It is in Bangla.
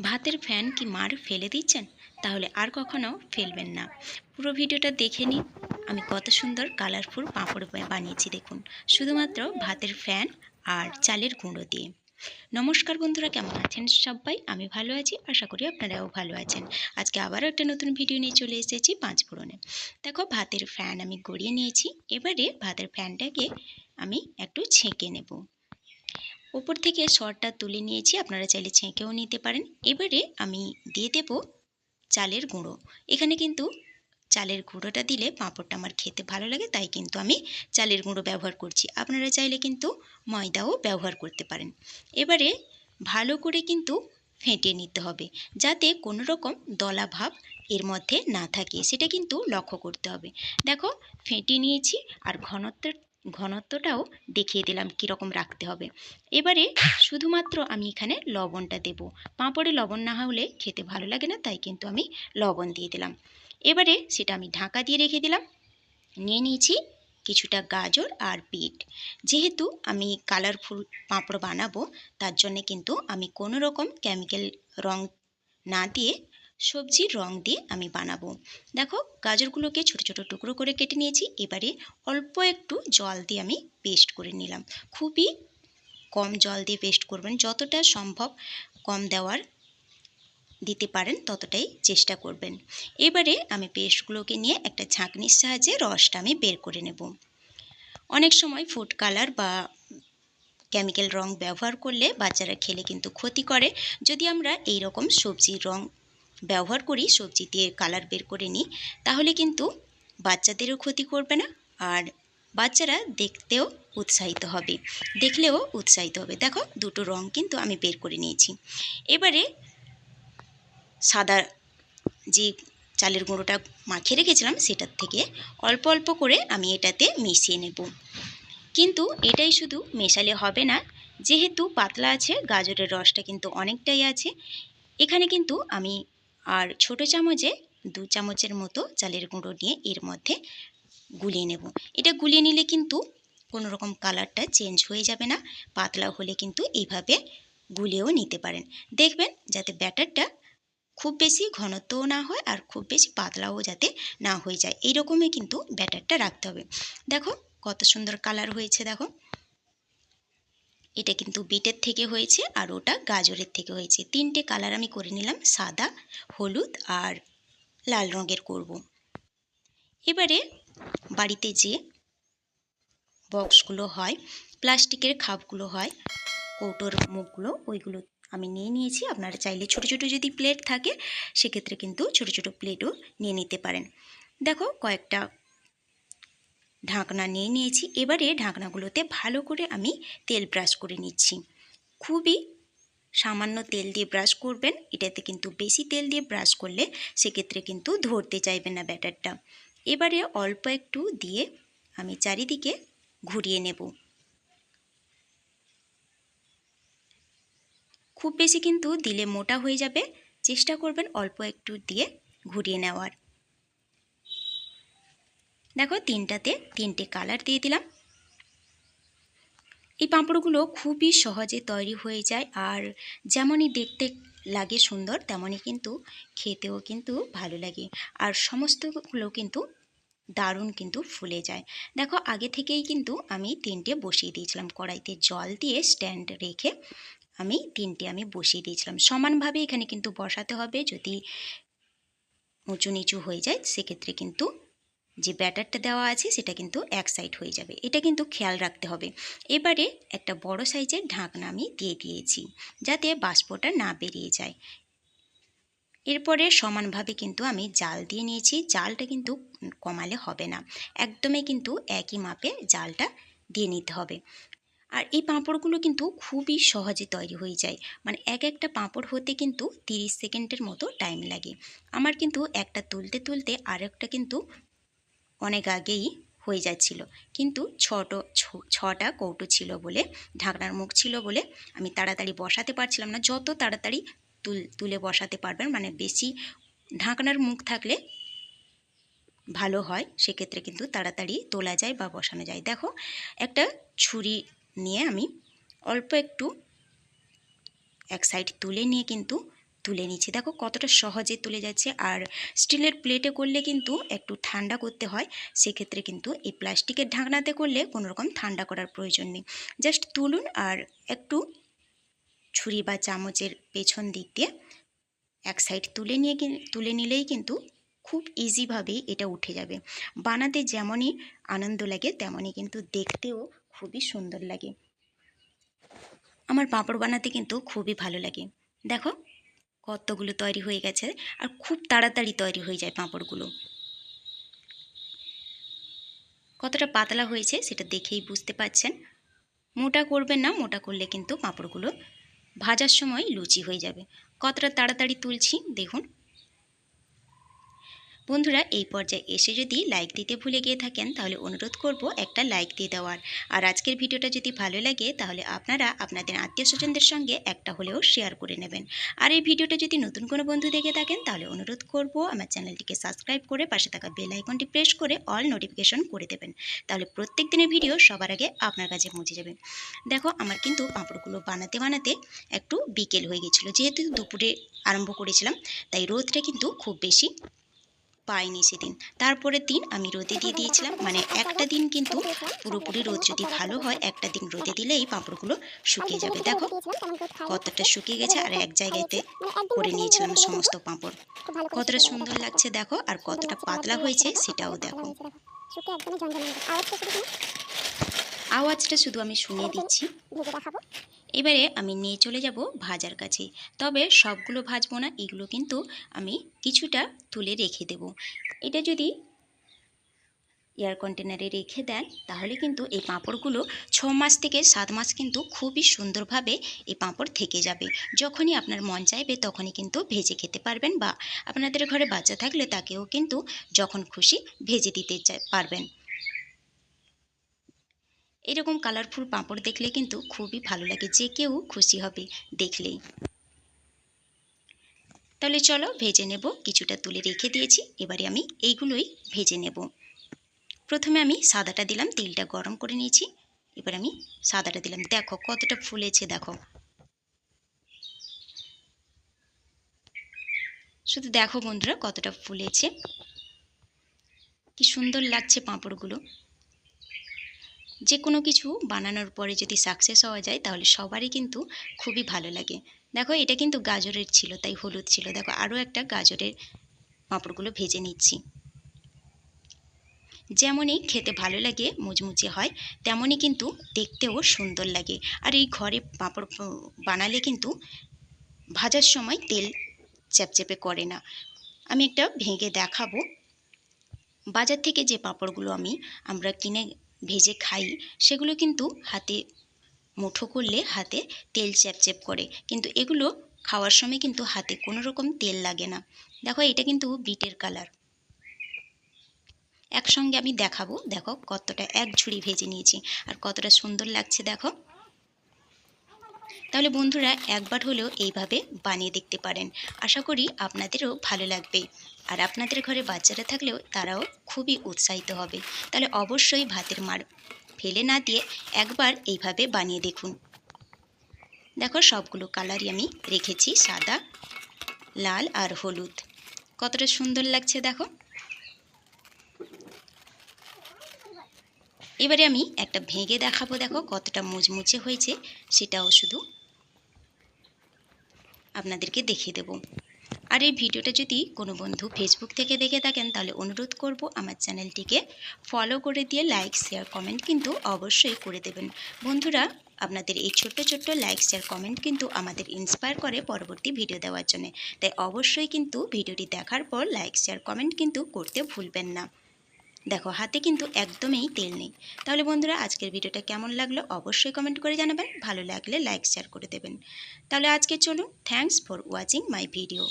ভাতের ফ্যান কি মার ফেলে দিচ্ছেন? তাহলে আর কখনো ফেলবেন না। পুরো ভিডিওটা দেখে নিন। আমি কত সুন্দর কালারফুল পাঁপড় বানিয়েছি দেখুন। শুধুমাত্র ভাতের ফ্যান আর চালের গুঁড়ো দিয়ে। নমস্কার বন্ধুরা, কেমন আছেন সবাই? আমি ভালো আছি, আশা করি আপনারাও ভালো আছেন। আজকে আবারও একটা নতুন ভিডিও নিয়ে চলে এসেছি পাঁচ ফোড়নে। দেখো, ভাতের ফ্যান আমি গড়িয়ে নিয়েছি। এবারে ভাতের ফ্যানটাকে আমি একটু ছেঁকে নেব। উপর থেকে সরটা তুলে নিয়েছি, আপনারা চাইলে ছেঁকেও নিতে পারেন। এবারে আমি দিয়ে দেব চালের গুঁড়ো। এখানে কিন্তু চালের গুঁড়োটা দিলে পাঁপড়টা আমার খেতে ভালো লাগে, তাই কিন্তু আমি চালের গুঁড়ো ব্যবহার করছি। আপনারা চাইলে কিন্তু ময়দাও ব্যবহার করতে পারেন। এবারে ভালো করে কিন্তু ফেটিয়ে নিতে হবে, যাতে কোনো রকম দলা ভাব এর মধ্যে না থাকে। সেটা কিন্তু লক্ষ্য করতে হবে। দেখো ফেটিয়ে নিয়েছি আর ঘনত্ব ঘনত্বটাও দেখিয়ে দিলাম কীরকম রাখতে হবে। এবারে শুধুমাত্র আমি এখানে লবণটা দেব। পাঁপড়ে লবণ না হলে খেতে ভালো লাগে না, তাই কিন্তু আমি লবণ দিয়ে দিলাম। এবারে সেটা আমি ঢাকা দিয়ে রেখে দিলাম। নিয়ে নিয়েছি কিছুটা গাজর আর বিট। যেহেতু আমি কালারফুল পাঁপড় বানাবো, তার জন্যে কিন্তু আমি কোনো রকম কেমিক্যাল রং না দিয়ে সবজির রং দিয়ে আমি বানাবো। দেখো, গাজরগুলোকে ছোট ছোট টুকরো করে কেটে নিয়েছি। এবারে অল্প একটু জল দিয়ে আমি পেস্ট করে নিলাম। খুবই কম জল দিয়ে পেস্ট করবেন। যতটা সম্ভব কম দেওয়ার দিতে পারেন, ততটাই চেষ্টা করবেন। এবারে আমি পেস্টগুলোকে নিয়ে একটা ছাঁকনির সাহায্যে রসটা আমি বের করে নেব। অনেক সময় ফুড কালার বা কেমিক্যাল রং ব্যবহার করলে বাচ্চারা খেলে কিন্তু ক্ষতি করে। যদি আমরা এই রকম সবজির রং ব্যবহার করি, সবজি দিয়ে কালার বের করে নিই, তাহলে কিন্তু বাচ্চাদেরও ক্ষতি করবে না আর বাচ্চারা দেখতেও উৎসাহিত হবে, দেখলেও উৎসাহিত হবে। দেখো, দুটো রং কিন্তু আমি বের করে নিয়েছি। এবারে সাদা যে চালের গুঁড়োটা মাখিয়ে রেখেছিলাম, সেটার থেকে অল্প অল্প করে আমি এটাতে মিশিয়ে নেব। কিন্তু এটাই শুধু মেশালে হবে না, যেহেতু পাতলা আছে, গাজরের রসটা কিন্তু অনেকটাই আছে, এখানে কিন্তু আমি আর ছোট চামচে দু চামচের মতো চালের গুঁড়ো নিয়ে এর মধ্যে গুলিয়ে নেব। এটা গুলিয়ে নিলে কিন্তু কোনো রকম কালারটা চেঞ্জ হয়ে যাবে না পাতলা হলে কিন্তু এইভাবে গুলিয়েও নিতে পারেন। দেখবেন যাতে ব্যাটারটা খুব বেশি ঘনত্বও না হয় আর খুব বেশি পাতলাও যাতে না হয়ে যায়। এইরকমই কিন্তু ব্যাটারটা রাখতে হবে। দেখো কত সুন্দর কালার হয়েছে দেখো। এটা কিন্তু বিটের থেকে হয়েছে আর ওটা গাজরের থেকে হয়েছে। তিনটে কালার আমি করে নিলাম, সাদা, হলুদ আর লাল রঙের করব। এবারে বাড়িতে যে বক্সগুলো হয়, প্লাস্টিকের খাপগুলো হয়, কৌটোর মুখগুলো, ওইগুলো আমি নিয়ে নিয়েছি। আপনারা চাইলে ছোট ছোট যদি প্লেট থাকে, সেক্ষেত্রে কিন্তু ছোট ছোট প্লেটও নিয়ে নিতে পারেন। দেখো কয়েকটা ঢাকনা নিয়ে নিয়েছি। এবারে ঢাকনাগুলোতে ভালো করে আমি তেল ব্রাশ করে নিচ্ছি। খুবই সামান্য তেল দিয়ে ব্রাশ করবেন। এটাতে কিন্তু বেশি তেল দিয়ে ব্রাশ করলে সেক্ষেত্রে কিন্তু ধরতে চাইবে না ব্যাটারটা। এবারে অল্প একটু দিয়ে আমি চারিদিকে ঘুরিয়ে নেব। খুব বেশি কিন্তু দিলে মোটা হয়ে যাবে। চেষ্টা করবেন অল্প একটু দিয়ে ঘুরিয়ে নেওয়ার। দেখো তিনটাতে তিনটে কালার দিয়ে দিলাম। এই পাঁপড়গুলো খুবই সহজে তৈরি হয়ে যায় আর যেমনই দেখতে লাগে সুন্দর, তেমনই কিন্তু খেতেও কিন্তু ভালো লাগে আর সমস্তগুলো কিন্তু দারুণ কিন্তু ফুলে যায়। দেখো আগে থেকেই কিন্তু আমি তিনটে বসিয়ে দিয়েছিলাম, কড়াইতে জল দিয়ে স্ট্যান্ড রেখে আমি তিনটে আমি বসিয়ে দিয়েছিলাম। সমানভাবে এখানে কিন্তু বসাতে হবে, যদি উঁচু নিচু হয়ে যায়, সেক্ষেত্রে কিন্তু যে ব্যাটারটা দেওয়া আছে সেটা কিন্তু এক সাইড হয়ে যাবে। এটা কিন্তু খেয়াল রাখতে হবে। এবারে একটা বড় সাইজের ঢাকনা আমি দিয়ে দিয়েছি, যাতে বাষ্পটা না বেরিয়ে যায়। এরপরে সমানভাবে কিন্তু আমি জাল দিয়ে নিয়েছি। জালটা কিন্তু কমালে হবে না। একদমই কিন্তু একই মাপে জালটা দিয়ে নিতে হবে। আর এই পাঁপড়গুলো কিন্তু খুবই সহজে তৈরি হয়ে যায়। মানে এক একটা পাঁপড় হতে কিন্তু তিরিশ সেকেন্ডের মতো টাইম লাগে। আমার কিন্তু একটা তুলতে তুলতে আর একটা কিন্তু অনেক আগেই হয়ে যাচ্ছিল। কিন্তু ছোট ছটা কৌটো ছিল বলে, ঢাকনার মুখ ছিল বলে আমি তাড়াতাড়ি বসাতে পারছিলাম না। যত তাড়াতাড়ি তুল, তুলে বসাতে পারবেন মানে বেশি ঢাকনার মুখ থাকলে ভালো হয়, সেক্ষেত্রে কিন্তু তাড়াতাড়ি তোলা যায় বা বসানো যায়। দেখো, একটা ছুরি নিয়ে আমি অল্প একটু এক সাইড তুলে নিয়ে কিন্তু তুলে নিচ্ছি। দেখো কতটা সহজে তুলে যাচ্ছে। আর স্টিলের প্লেটে করলে কিন্তু একটু ঠান্ডা করতে হয়। সেক্ষেত্রে কিন্তু এই প্লাস্টিকের ঢাকনাতে করলে কোনো রকম ঠান্ডা করার প্রয়োজন নেই। জাস্ট তুলুন আর একটু ছুরি বা চামচের পেছন দিক দিয়ে এক সাইড তুলে নিয়ে তুলে নিলেই কিন্তু খুব ইজিভাবেই এটা উঠে যাবে। বানাতে যেমনই আনন্দ লাগে, তেমনই কিন্তু দেখতেও খুবই সুন্দর লাগে। আমার পাঁপড় বানাতে কিন্তু খুবই ভালো লাগে। দেখো কতগুলো তৈরি হয়ে গেছে আর খুব তাড়াতাড়ি তৈরি হয়ে যায় পাঁপড়গুলো। কতটা পাতলা হয়েছে সেটা দেখেই বুঝতে পাচ্ছেন। মোটা করবেন না, মোটা করলে কিন্তু পাঁপড়গুলো ভাজার সময় লুচি হয়ে যাবে। কতটা তাড়াতাড়ি তুলছি, দেখুন। বন্ধুরা, এই পর্যায়ে এসে যদি লাইক দিতে ভুলে গিয়ে থাকেন, তাহলে অনুরোধ করব একটা লাইক দিয়ে দেওয়ার। আর আজকের ভিডিওটা যদি ভালো লাগে, তাহলে আপনারা আপনাদের আত্মীয় স্বজনদের সঙ্গে একটা হলেও শেয়ার করে নেবেন। আর এই ভিডিওটা যদি নতুন কোনো বন্ধু দেখে থাকেন, তাহলে অনুরোধ করব আমার চ্যানেলটিকে সাবস্ক্রাইব করে পাশে থাকা বেল আইকনটি প্রেস করে অল নোটিফিকেশন করে দেবেন। তাহলে প্রত্যেক দিনের ভিডিও সবার আগে আপনার কাছে পৌঁছে যাবে। দেখো, আমার কিন্তু পাঁপড়গুলো বানাতে বানাতে একটু বিকেল হয়ে গেছিল যেহেতু দুপুরে আরম্ভ করেছিলাম, তাই রোদটা কিন্তু খুব বেশি পাইনি সেদিন। তারপরের দিন আমি রোদে দিয়ে দিয়েছিলাম। মানে একটা দিন কিন্তু পুরোপুরি রোদ যদি ভালো হয় একটা দিন রোদে দিলে এই পাঁপড়গুলো শুকিয়ে যাবে। দেখো কতটা শুকিয়ে গেছে আর এক জায়গাতে করে নিয়েছিলাম সমস্ত পাঁপড়। কতটা সুন্দর লাগছে দেখো আর কতটা পাতলা হয়েছে সেটাও দেখো। আওয়াজটা শুধু আমি শুনিয়ে দিচ্ছি। এবারে আমি নিয়ে চলে যাব ভাজার কাছে। তবে সবগুলো ভাজবো না, এগুলো কিন্তু আমি কিছুটা তুলে রেখে দেব। এটা যদি এয়ার কন্টেনারে রেখে দেন, তাহলে কিন্তু এই পাঁপড়গুলো ছ মাস থেকে সাত মাস কিন্তু খুবই সুন্দরভাবে এই পাঁপড় থেকে যাবে। যখনই আপনার মন চাইবে, তখনই কিন্তু ভেজে খেতে পারবেন বা আপনাদের ঘরে বাচ্চা থাকলে তাকেও কিন্তু যখন খুশি ভেজে দিতে পারবেন। এরকম কালারফুল পাঁপড় দেখলে কিন্তু খুবই ভালো লাগে, যে কেউ খুশি হবে দেখলেই। তাহলে চলো ভেজে নেব, কিছুটা তুলে রেখে দিয়েছি, এবারে আমি এইগুলোই ভেজে নেব। প্রথমে আমি সাদাটা দিলাম, তেলটা গরম করে নিয়েছি, এবার আমি সাদাটা দিলাম। দেখো কতটা ফুলেছে, দেখো। শুধু দেখো বন্ধুরা কতটা ফুলেছে। কি সুন্দর লাগছে পাঁপড়গুলো। যে কোনো কিছু বানানোর পরে যদি সাকসেস হওয়া যায়, তাহলে সবারই কিন্তু খুবই ভালো লাগে। দেখো, এটা কিন্তু গাজরের ছিল, তাই হলুদ ছিল। দেখো আরও একটা গাজরের পাঁপড়গুলো ভেজে নিচ্ছি। যেমনই খেতে ভালো লাগে, মুচমুচে হয়, তেমনই কিন্তু দেখতেও সুন্দর লাগে। আর এই ঘরে পাঁপড় বানালে কিন্তু ভাজার সময় তেল চ্যাপচ্যাপে করে না। আমি একটা ভেঙে দেখাবো। বাজার থেকে যে পাঁপড়গুলো আমি, আমরা কিনে ভেজে খাই, সেগুলো কিন্তু হাতে মুঠো করলে হাতে তেল চ্যাপচ্যাপ করে। কিন্তু এগুলো খাওয়ার সময় কিন্তু হাতে কোনো রকম তেল লাগে না। দেখো, এটা কিন্তু বিটের কালার। একসঙ্গে আমি দেখাবো, দেখো কতটা, এক ঝুড়ি ভেজে নিয়েছি। আর কতটা সুন্দর লাগছে, দেখো। তাহলে বন্ধুরা একবার হলেও এইভাবে বানিয়ে দেখতে পারেন। আশা করি আপনাদেরও ভালো লাগবে। আর আপনাদের ঘরে বাচ্চারা থাকলেও তারাও খুবই উৎসাহিত হবে। তাহলে অবশ্যই ভাতের মার ফেলে না দিয়ে একবার এইভাবে বানিয়ে দেখুন। দেখো সবগুলো কালারই আমি রেখেছি, সাদা, লাল আর হলুদ। কতটা সুন্দর লাগছে দেখো। এবারে আমি একটা ভেঙে দেখাবো দেখো কতটা মুচমুচে হয়েছে, সেটাও শুধু আপনাদেরকে দেখিয়ে দেব। আর এই ভিডিওটা যদি কোনো বন্ধু ফেসবুক থেকে দেখে থাকেন, তাহলে অনুরোধ করব আমার চ্যানেলটিকে ফলো করে দিয়ে লাইক শেয়ার কমেন্ট কিন্তু অবশ্যই করে দেবেন। বন্ধুরা, আপনাদের এই ছোট্ট ছোট্ট লাইক শেয়ার কমেন্ট কিন্তু আমাদের ইন্সপায়ার করে পরবর্তী ভিডিও দেওয়ার জন্য। তাই অবশ্যই কিন্তু ভিডিওটি দেখার পর লাইক শেয়ার কমেন্ট কিন্তু করতে ভুলবেন না। দেখো, হাতে কিন্তু একদমই তেল নেই। তাহলে বন্ধুরা, আজকের ভিডিওটা কেমন লাগল অবশ্যই কমেন্ট করে জানাবেন। ভালো লাগলে লাইক শেয়ার করে দেবেন। তাহলে আজকে চলুন। Thanks for watching my video